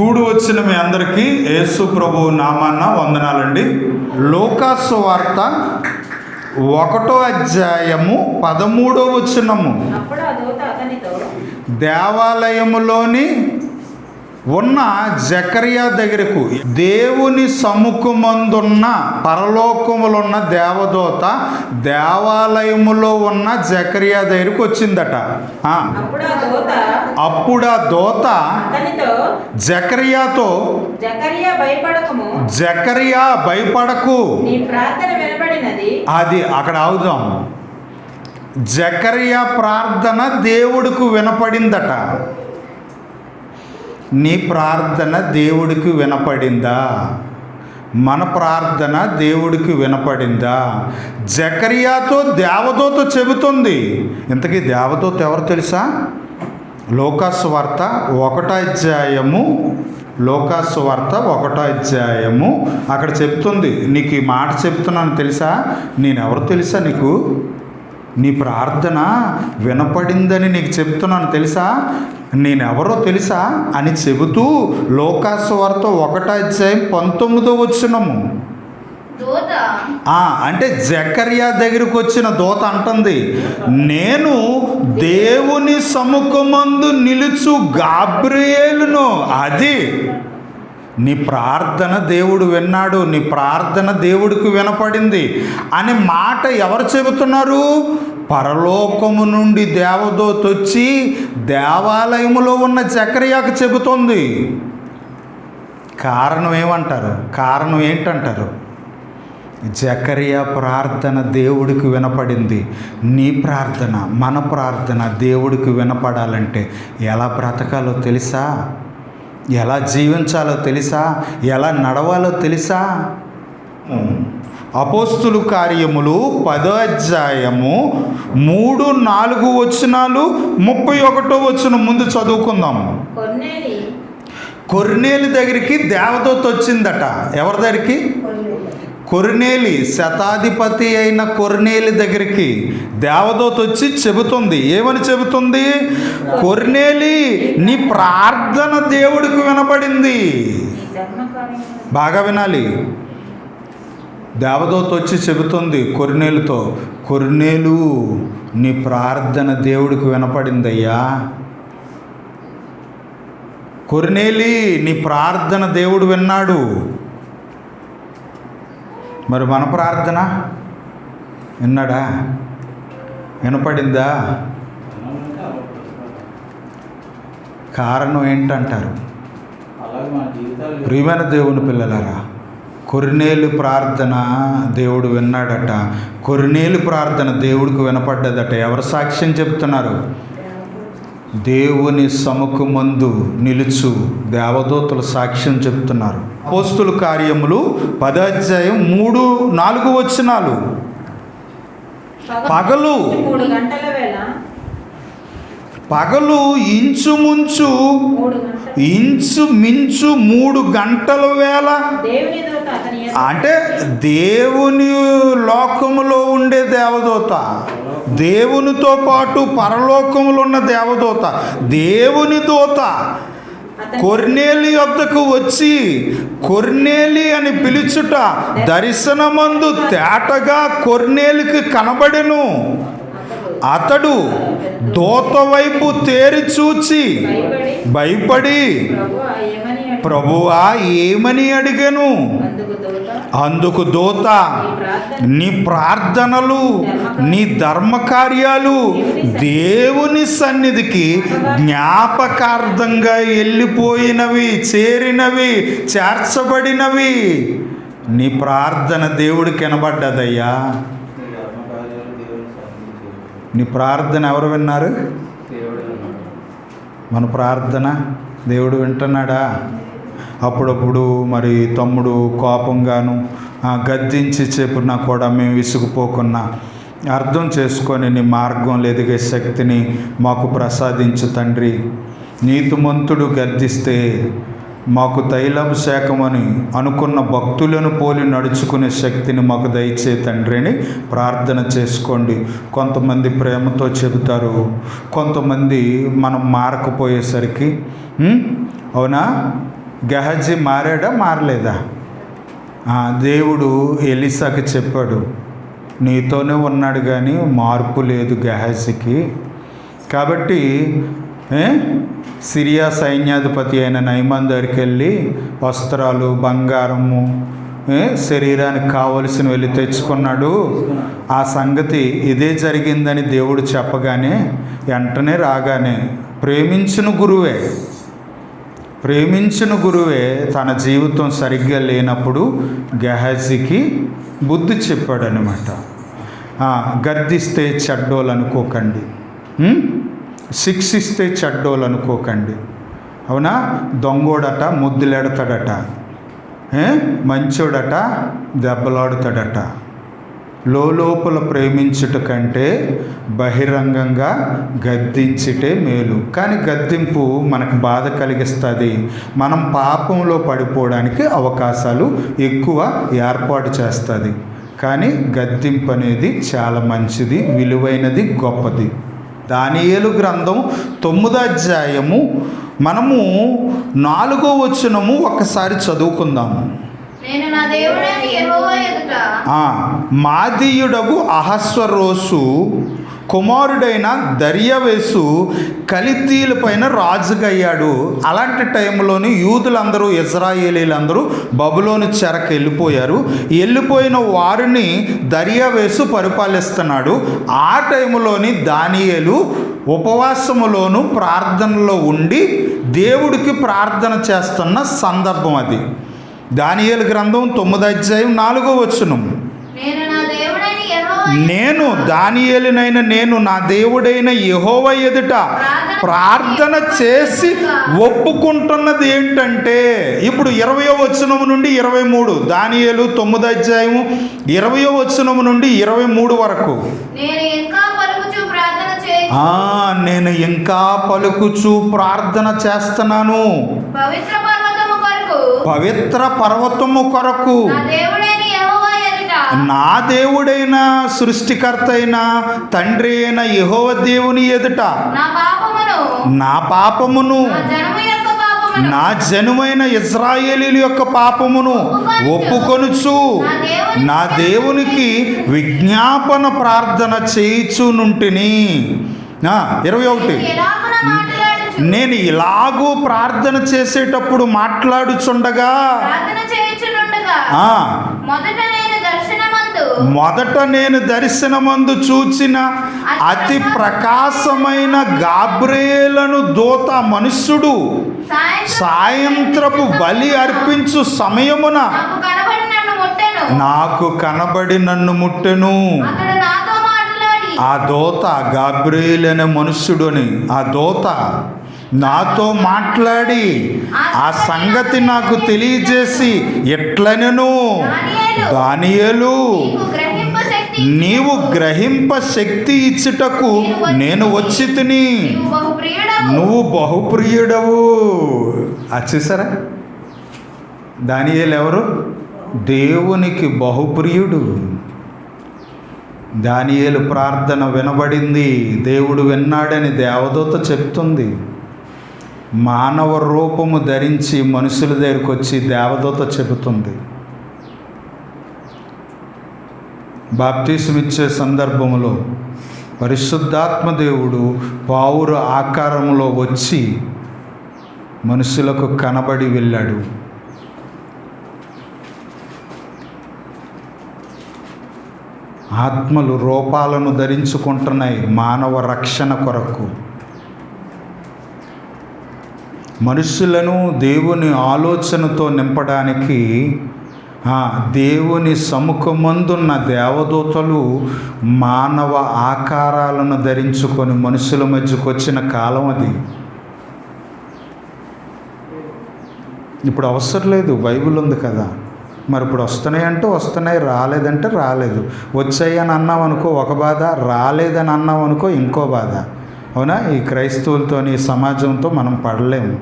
కూడి వచ్చిన మీ అందరికీ యేసు ప్రభు నామాన్న వందనాలండి. లోకాసు వార్త ఒకటో అధ్యాయము పదమూడో అతనితో దేవాలయములోని ఉన్న జకరియా దగ్గరకు దేవుని సముఖమందున్న పరలోకములున్న దేవదూత దేవాలయములో ఉన్న జకరియా దగ్గరకు వచ్చిందట. అప్పుడు ఆ దూత జకరియాతో జకరియా భయపడకు. అది అక్కడ అవుదాం జకరియా ప్రార్థన దేవుడికి వినపడిందట. నీ ప్రార్థన దేవుడికి వినపడిందా? మన ప్రార్థన దేవుడికి వినపడిందా? జకరియాతో దేవదూత చెబుతుంది. ఇంతకీ దేవదూత ఎవరు తెలుసా? లోకాసు వార్త ఒకటో అధ్యాయము లోకాసు వార్త ఒకటో అధ్యాయము. అక్కడ చెప్తుంది నీకు ఈ మాట చెప్తున్నాను తెలుసా? నేనెవరు తెలుసా నీకు? నీ ప్రార్థన వినపడిందని నీకు చెప్తున్నాను తెలుసా? నేనెవరో తెలుసా అని చెబుతూ లోకాసు వార్త ఒకటో అధ్యాయం పంతొమ్మిదో వచ్చినము అంటే జకర్యా దగ్గరికి వచ్చిన దూత అంటుంది నేను దేవుని సముఖమందు నిలుచు గాబ్రియేలును అది నీ ప్రార్థన దేవుడు విన్నాడు నీ ప్రార్థన దేవుడికి వినపడింది అనే మాట ఎవరు చెబుతున్నారు? పరలోకము నుండి దేవదోత వచ్చి దేవాలయములో ఉన్న చక్రయాకు చెబుతోంది. కారణం ఏమంటారు? కారణం ఏంటంటారు? జకరియా ప్రార్థన దేవుడికి వినపడింది. నీ ప్రార్థన మన ప్రార్థన దేవుడికి వినపడాలంటే ఎలా బ్రతకాలో తెలుసా? ఎలా జీవించాలో తెలుసా? ఎలా నడవాలో తెలుసా? అపోస్తులు కార్యములు పదో అధ్యాయము మూడు నాలుగు వచనాలు ముప్పై ఒకటో వచ్చిన ముందు చదువుకుందాము కొర్నేలి దగ్గరికి దేవదూత వచ్చిందట. ఎవరి దగ్గరికి? కొర్నేలి. శతాధిపతి అయిన కొర్నేలి దగ్గరికి దేవదూత వచ్చి చెబుతుంది. ఏమని చెబుతుంది? కొర్నేలి నీ ప్రార్థన దేవుడికి ధర్మకార్యం బాగా వినాలి. దేవదూత వచ్చి చెబుతుంది కొర్నేలుతో కొర్నేలు నీ ప్రార్థన దేవుడికి వినపడిందయ్యా. కొర్నేలి నీ ప్రార్థన దేవుడు విన్నాడు. మరి మన ప్రార్థన విన్నాడా? వినపడిందా? కారణం ఏంటంటారు? ప్రియమైన దేవుని పిల్లలారా కొరినేలు ప్రార్థన దేవుడు విన్నాడట. కొరినేలు ప్రార్థన దేవుడికి వినపడ్డదట. ఎవరు సాక్ష్యం చెప్తున్నారు? దేవుని సముఖమందు నిలుచు దేవదూతలు సాక్ష్యం చెప్తున్నారు. పోస్తుల కార్యములు పదాధ్యాయం మూడు నాలుగు వచనాలు. పగలు. పగలు ఇంచుముంచు ఇంచు మించు మూడు గంటల వేళ. అంటే దేవుని లోకములో ఉండే దేవదూత దేవునితో పాటు పరలోకములో ఉన్న దేవదూత దేవుని దూత కొర్నేలి వద్దకు వచ్చి కొర్నేలి అని పిలుచుట దర్శనమందు తేటగా కొర్నేలికి కనబడెను. అతడు దోత వైపు తేరి చూచి భయపడి ప్రభువా ఏమని అడిగాను? అందుకు దోత నీ ప్రార్థనలు నీ ధర్మకార్యాలు దేవుని సన్నిధికి జ్ఞాపకార్థంగా వెళ్ళిపోయినవి చేరినవి చేర్చబడినవి. నీ ప్రార్థన దేవుడికి కనబడ్డదయ్యా నీ ధర్మకార్యాలు దేవుని సాధించేవి నీ ప్రార్థన ఎవరు విన్నారు? మన ప్రార్థన దేవుడు వింటున్నాడా? అప్పుడప్పుడు మరి తమ్ముడు కోపంగాను గద్దించి చెప్పినా కూడా మేము విసుగుపోకున్నా. అర్థం చేసుకొని నీ మార్గం ఎదిగే శక్తిని మాకు ప్రసాదించు తండ్రి. నీతిమంతుడు గర్దిస్తే మాకు తైలాభిషేకమని అనుకున్న భక్తులను పోలి నడుచుకునే శక్తిని మాకు దయచే తండ్రిని ప్రార్థన చేసుకోండి. కొంతమంది ప్రేమతో చెబుతారు. కొంతమంది మనం మారకపోయేసరికి అవునా? గహజీ మారాడా? మారలేదా? దేవుడు ఎలిసాకి చెప్పాడు నీతోనే ఉన్నాడు కానీ మార్పు లేదు గహజీకి. కాబట్టి సిరియా సైన్యాధిపతి అయిన నైమాన్ దగ్గరికి వెళ్ళి వస్త్రాలు బంగారము శరీరానికి కావలసిన వెళ్ళి తెచ్చుకున్నాడు. ఆ సంగతి ఇదే జరిగిందని దేవుడు చెప్పగానే వెంటనే రాగానే ప్రేమించిన గురువే ప్రేమించిన గురువే తన జీవితం సరిగ్గా లేనప్పుడు గెహజీకి బుద్ధి చెప్పాడనమాట గర్దిస్తే గద్దిస్తే చెడ్డోలు అనుకోకండి శిక్షిస్తే చెడ్డోలు అనుకోకండి అవునా? దొంగోడట ముద్దులెడతాడట. మంచోడట దెబ్బలాడుతాడట. లోపల ప్రేమించుట కంటే బహిరంగంగా గద్దించుటే మేలు. కానీ గద్దింపు మనకు బాధ కలిగిస్తుంది. మనం పాపంలో పడిపోవడానికి అవకాశాలు ఎక్కువ ఏర్పాటు చేస్తుంది. కానీ గద్దింపు అనేది చాలా మంచిది విలువైనది గొప్పది. దానియేలు గ్రంథం తొమ్మిదో అధ్యాయము. మనము నాలుగో వచనము ఒకసారి చదువుకుందాము. మాదీయుడగు అహస్వరోసు కుమారుడైన దర్యవేసు కలితీల పైన రాజుగయ్యాడు అలాంటి టైంలోని యూదులందరూ ఇజ్రాయేలీలందరూ బబులోని చెరకు వెళ్ళిపోయారు. వెళ్ళిపోయిన వారిని దర్యావేసు పరిపాలిస్తున్నాడు. ఆ టైంలోని దానియేలు ఉపవాసములోను ప్రార్థనలో ఉండి దేవుడికి ప్రార్థన చేస్తున్న సందర్భం అది. దానియేలు గ్రంథం తొమ్మిది అధ్యాయం నాలుగో వచ్చును నేను దానియేలునైన నేను నా దేవుడైన యెహోవ ఎదుట ప్రార్థన చేసి ఒప్పుకుంటున్నది ఏంటంటే ఇప్పుడు ఇరవయో వచనము నుండి ఇరవై మూడు దానియేలు తొమ్మిది అధ్యాయము ఇరవయో వచనము నుండి ఇరవై మూడు వరకు. నేను ఇంకా పలుకుచు ప్రార్థన చేయి ఆ, నేను ఇంకా పలుకుచూ ప్రార్థన చేస్తున్నాను. పవిత్ర పర్వతము కొరకు పవిత్ర పర్వతము కొరకు నా దేవుడైన యెహోవా ఎదుట నా దేవుడైన సృష్టికర్త అయిన తండ్రి అయిన యెహోవ దేవుని ఎదుట నా పాపమును నా జనుమైన ఇజ్రాయేలీల యొక్క పాపమును ఒప్పుకొనుచు. నా దేవునికి విజ్ఞాపన ప్రార్థన చేయుచునుంటిని. ఇరవై ఒకటి. నేను ఇలాగూ ప్రార్థన చేసేటప్పుడు మాట్లాడుచుండగా మొదట మొదట నేను దర్శనమందు చూచిన అతి ప్రకాశమైన గాబ్రేలను దూత మనుష్యుడు సాయంత్రపు బలి అర్పించు సమయమున నాకు కనబడి నన్ను ముట్టెను. ఆ దోత గాబ్రేల్ అనే. మనుష్యుడుని ఆ దోత నాతో మాట్లాడి ఆ సంగతి నాకు తెలియజేసి ఎట్లనెను? దానియేలు నీవు గ్రహింప శక్తి ఇచ్చుటకు. నేను వచ్చి తిని. నువ్వు బహుప్రియుడవు. అది చూసారా? దానియేలు ఎవరు? దేవునికి బహుప్రియుడు. దానియేలు ప్రార్థన వినబడింది. దేవుడు విన్నాడని దేవదూత చెప్తుంది. మానవ రూపము ధరించి మనుషుల దగ్గరికి వచ్చి దేవదూత చెబుతుంది. బాప్తీసమిచ్చే సందర్భంలో పరిశుద్ధాత్మ దేవుడు పావుర ఆకారంలో వచ్చి మనుషులకు కనబడి వెళ్ళాడు. ఆత్మలు రూపాలను ధరించుకుంటున్నాయి మానవ రక్షణ కొరకు. మనుషులను దేవుని ఆలోచనతో నింపడానికి దేవుని సముఖమందున్న దేవదూతలు మానవ ఆకారాలను ధరించుకొని మనుషుల మధ్యకు వచ్చిన కాలం అది. ఇప్పుడు అవసరం లేదు బైబిల్ ఉంది కదా. మరి ఇప్పుడు వస్తున్నాయి అంటే వస్తున్నాయి రాలేదంటే రాలేదు. వచ్చాయి అని అన్నాం అనుకో ఒక బాధ రాలేదని అన్నాం అనుకో ఇంకో బాధ. అవునా? ఈ క్రైస్తవులతోని ఈ సమాజంతో మనం పడలేము.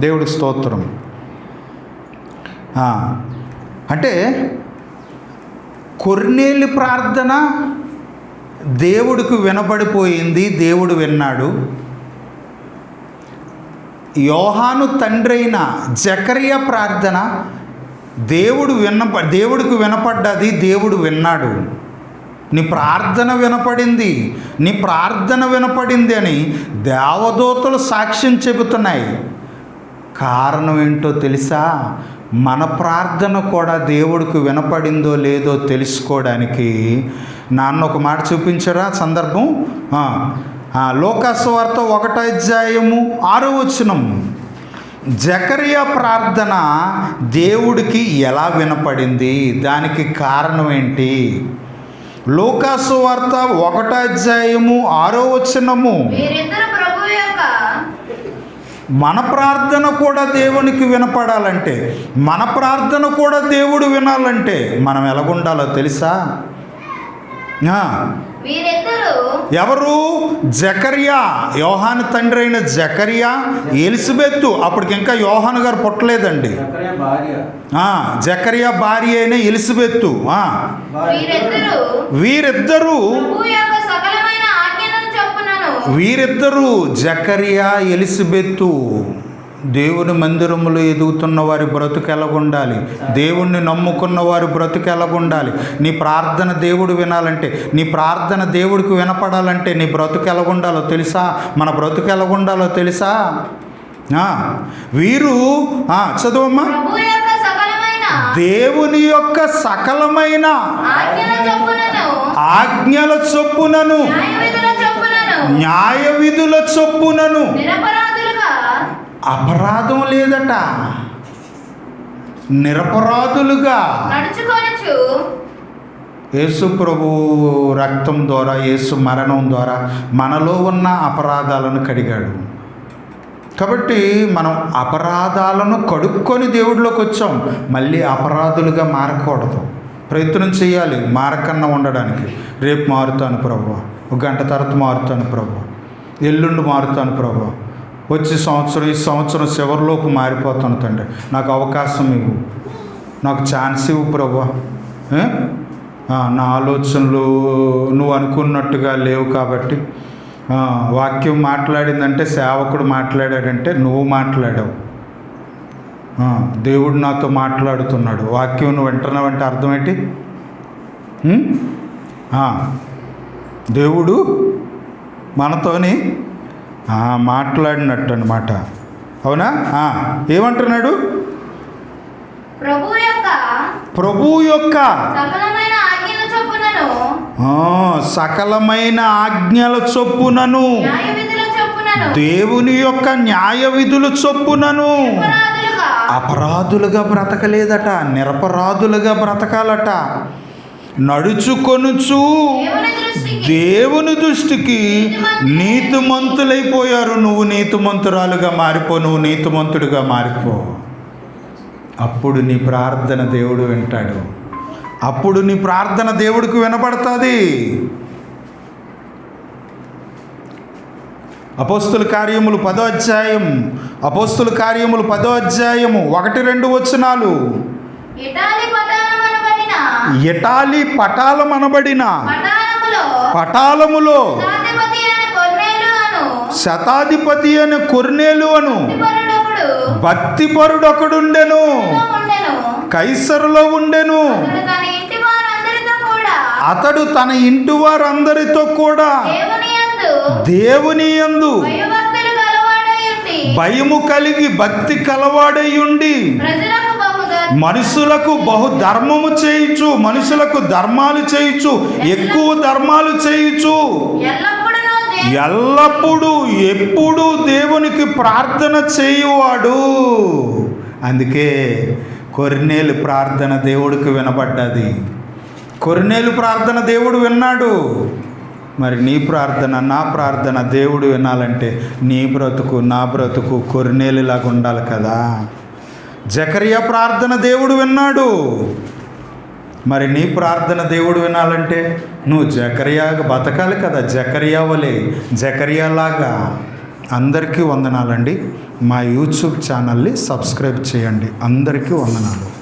దేవుడి స్తోత్రం. అంటే కొర్నేలి ప్రార్థన దేవుడికి వినబడిపోయింది దేవుడు విన్నాడు. యోహాను తండ్రి అయిన ప్రార్థన దేవుడు విన్న దేవుడికి వినపడ్డది దేవుడు విన్నాడు. నీ ప్రార్థన వినపడింది నీ ప్రార్థన వినపడింది అని దేవదూతలు సాక్ష్యం చెబుతున్నాయి. కారణం ఏంటో తెలుసా? మన ప్రార్థన కూడా దేవుడికి వినపడిందో లేదో తెలుసుకోవడానికి నాన్న ఒక మాట చూపించరా సందర్భం? ఆ, వార్త ఒకటో అధ్యాయము ఆరో వచనం. జకరియా ప్రార్థన దేవుడికి ఎలా వినపడింది? దానికి కారణం ఏంటి? లోకాసు వార్త ఒకటో అధ్యాయము ఆరో వచనము. మన ప్రార్థన కూడా దేవునికి వినపడాలంటే మన ప్రార్థన కూడా దేవుడు వినాలంటే మనం ఎలాగుండాలో తెలుసా? ఎవరు? జకరియా యోహాను తండ్రి అయిన జకరియా ఎలిజబెత్తు అప్పటికి ఇంకా యోహాను గారు పుట్టలేదండి. జకర్య భార్య. ఆ, జకరియా భార్య అయిన ఎలిజబెత్తు మీరిద్దరు వీరిద్దరూ ప్రభు యొక్క సకలమైన ఆజ్ఞలను చొప్పునను వీరిద్దరూ జకరియా ఎలిజబెత్తు దేవుని మందిరములో ఎదుగుతున్న వారి బ్రతుకు ఎలాగుండాలి? దేవుణ్ణి నమ్ముకున్న వారి బ్రతుకు ఎలాగుండాలి? నీ ప్రార్థన దేవుడు వినాలంటే నీ ప్రార్థన దేవుడికి వినపడాలంటే నీ బ్రతుకు ఎలాగుండాలో తెలుసా? మన బ్రతుకు ఎలాగుండాలో తెలుసా? వీరు చదువమ్మా. దేవుని యొక్క సకలమైన ఆజ్ఞల చొప్పునను. న్యాయ విధుల చొప్పునను అపరాధం లేదట. నిరపరాధులుగా. యేసు ప్రభు రక్తం ద్వారా యేసు మరణం ద్వారా మనలో ఉన్న అపరాధాలను కడిగాడు. కాబట్టి మనం అపరాధాలను కడుక్కొని దేవుడిలోకి వచ్చాం. మళ్ళీ అపరాధులుగా మారకూడదు. ప్రయత్నం చేయాలి మారకన్నా ఉండడానికి. రేపు మారుతాను ప్రభు. ఒక గంట తర్వాత మారుతాను ప్రభు. ఎల్లుండి మారుతాను ప్రభు. వచ్చే సంవత్సరం ఈ సంవత్సరం చివరిలోపు మారిపోతాను తండ్రి. నాకు అవకాశం ఇవ్వు. నాకు ఛాన్స్ ఇవ్వు ప్రభు. నా ఆలోచనలు నువ్వు అనుకున్నట్టుగా లేవు కాబట్టి వాక్యం మాట్లాడిందంటే సేవకుడు మాట్లాడాడంటే నువ్వు మాట్లాడావు. దేవుడు నాతో మాట్లాడుతున్నాడు. వాక్యం నువ్వు వింటున్నావంటే అర్థం ఏంటి? దేవుడు మనతోని మాట్లాడినట్టు అనమాట అవునా? ఏమంటున్నాడు? ప్రభు యొక్క ప్రభు యొక్క సకలమైన ఆజ్ఞల చొప్పునను దేవుని యొక్క న్యాయ విధుల చొప్పునను అపరాధులుగా బ్రతకలేదట నిరపరాధులుగా బ్రతకాలట. నడుచుకొనుచు దేవుని దృష్టికి. దేవుని దృష్టికి నీతిమంతులైపోయారు. నువ్వు నీతిమంతురాలుగా మారిపో నువ్వు నీతిమంతుడిగా మారిపో. అప్పుడు నీ ప్రార్థన దేవుడు వింటాడు. అప్పుడు నీ ప్రార్థన దేవుడికి వినపడుతుంది అపోస్తుల కార్యములు పదో అధ్యాయం. అపోస్తుల కార్యములు పదో అధ్యాయము ఒకటి రెండు వచనాలు. ఇటాలి ఎటాలి పటాలమనబడిన పటాలములో శతాధిపతి అను కొర్నేలు అను భక్తిపరుడొకడు భక్తిపరుడొకడుండెను. కైసరులో ఉండెను. అతడు తన ఇంటి వారందరితో కూడా దేవుని యందు ఉండి భయము కలిగి భక్తి కలవాడయుండి ప్రజలకు బహుగా మనుషులకు బహు ధర్మము చేయుచు మనుషులకు ధర్మాలు చేయుచు ఎక్కువ ధర్మాలు చేయుచు. ఎల్లప్పుడూ ఎప్పుడు దేవునికి ప్రార్థన చేయువాడు. అందుకే కొర్నేలు ప్రార్థన దేవుడికి వినబడ్డది. కొర్నేలు ప్రార్థన దేవుడు విన్నాడు. మరి నీ ప్రార్థన నా ప్రార్థన దేవుడు వినాలంటే నీ బ్రతుకు నా బ్రతుకు కొర్నేలులాగా ఉండాలి కదా. జకరియా ప్రార్థన దేవుడు విన్నాడు. మరి నీ ప్రార్థన దేవుడు వినాలంటే నువ్వు జకరియాగా బతకాలి కదా జకరియా వలే జకరియాలాగా అందరికీ వందనాలండి. మా యూట్యూబ్ ఛానల్ని సబ్స్క్రైబ్ చేయండి. అందరికీ వందనాలు.